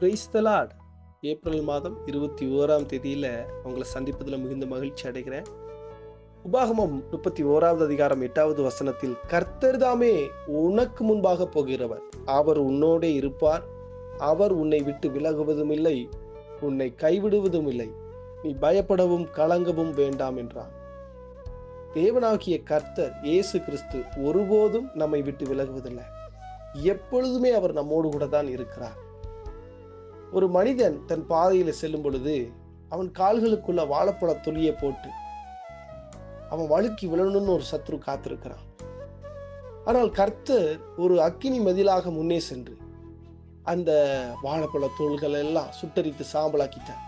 Praise the Lord April மாதம் இருபத்தி ஓராம் தேதியில உங்களை சந்திப்பதில் மிகுந்த மகிழ்ச்சி அடைகிறேன். உபாகமம் முப்பத்தி ஓராவது அதிகாரம் எட்டாவது வசனத்தில் கர்த்தர் தாமே உனக்கு முன்பாக போகிறவர். அவர் உன்னோடே இருப்பார். அவர் உன்னை விட்டு விலகுவதும் இல்லை. உன்னை கைவிடுவதும் இல்லை. நீ பயப்படவும் கலங்கவும் வேண்டாம் என்றார். தேவனாகிய கர்த்தர் இயேசு கிறிஸ்து ஒருபோதும் நம்மை விட்டு விலகுவதில்லை. எப்பொழுதுமே அவர் நம்மோடு கூட தான் இருக்கிறார். ஒரு மனிதன் தன் பாதையில செல்லும் பொழுது அவன் கால்களுக்குள்ள வாழைப்பழ துளியை போட்டு அவன் வழுக்கி விழணும்னு ஒரு சத்ரு காத்திருக்கிறான். ஆனால் கர்த்தர் ஒரு அக்கினி மதிலாக முன்னே சென்று அந்த வாழைப்பழ தோள்கள் எல்லாம் சுட்டரித்து சாம்பலாக்கிட்டார்.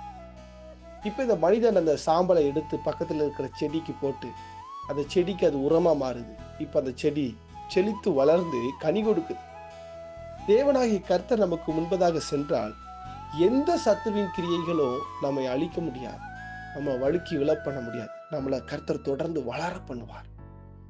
இப்போ இந்த மனிதன் அந்த சாம்பலை எடுத்து பக்கத்தில் இருக்கிற செடிக்கு போட்டு அந்த செடிக்கு அது உரமாக மாறுது. இப்போ அந்த செடி செழித்து வளர்ந்து கனி கொடுக்குது. தேவனாகிய கர்த்தர் நமக்கு முன்பதாக சென்றால் எந்த சத்துருவின் கிரியைகளோ நம்மை அழிக்க முடியாது. நம்ம வழுக்கி விழப்பண்ண முடியாது. நம்மளை கர்த்தர் தொடர்ந்து வளர பண்ணுவார்.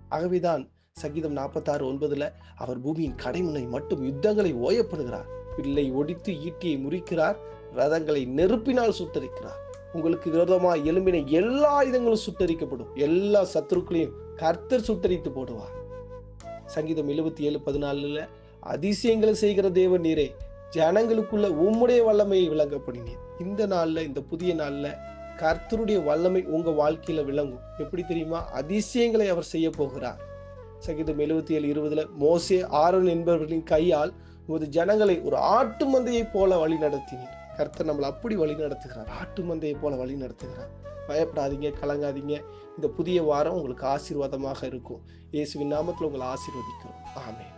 ஆகவேதான் சங்கீதம் நாற்பத்தாறு ஒன்பதுல அவர் பூமியின் கடைமுனை மட்டும் யுத்தங்களை ஓயப்படுகிறார். வில்லை ஒடித்து ஈட்டியை முறிக்கிறார். ரதங்களை நெருப்பினால் சுட்டரிக்கிறார். உங்களுக்கு விரோதமா எலும்பின எல்லா ஆயுதங்களும் சுட்டரிக்கப்படும். எல்லா சத்துருக்களையும் கர்த்தர் சுட்டரித்து போடுவார். சங்கீதம் எழுபத்தி ஏழு பதினாலுல அதிசயங்களை செய்கிற தேவன் நீரே ஜனங்களுக்குள்ள உம்முடைய வல்லமையை விளங்கப்படினீர் இந்த நாள்ல இந்த புதிய நாள்ல கர்த்தருடைய வல்லமை உங்க வாழ்க்கையில விளங்கும். எப்படி தெரியுமா? அதிசயங்களை அவர் செய்ய போகிறார். சங்கீதம் எழுபத்தி ஏழு இருபதுல மோசே ஆரோன் என்பவர்களின் கையால் உமது ஜனங்களை ஒரு ஆட்டு மந்தையை போல வழி நடத்தினீர். கர்த்தர் நம்மளை அப்படி வழி நடத்துகிறார். ஆட்டு மந்தையை போல வழி நடத்துகிறார். பயப்படாதீங்க கலங்காதீங்க. இந்த புதிய வாரம் உங்களுக்கு ஆசீர்வாதமாக இருக்கும். இயேசுவின் நாமத்தில் உங்களை ஆசீர்வதிக்கிறோம். ஆமே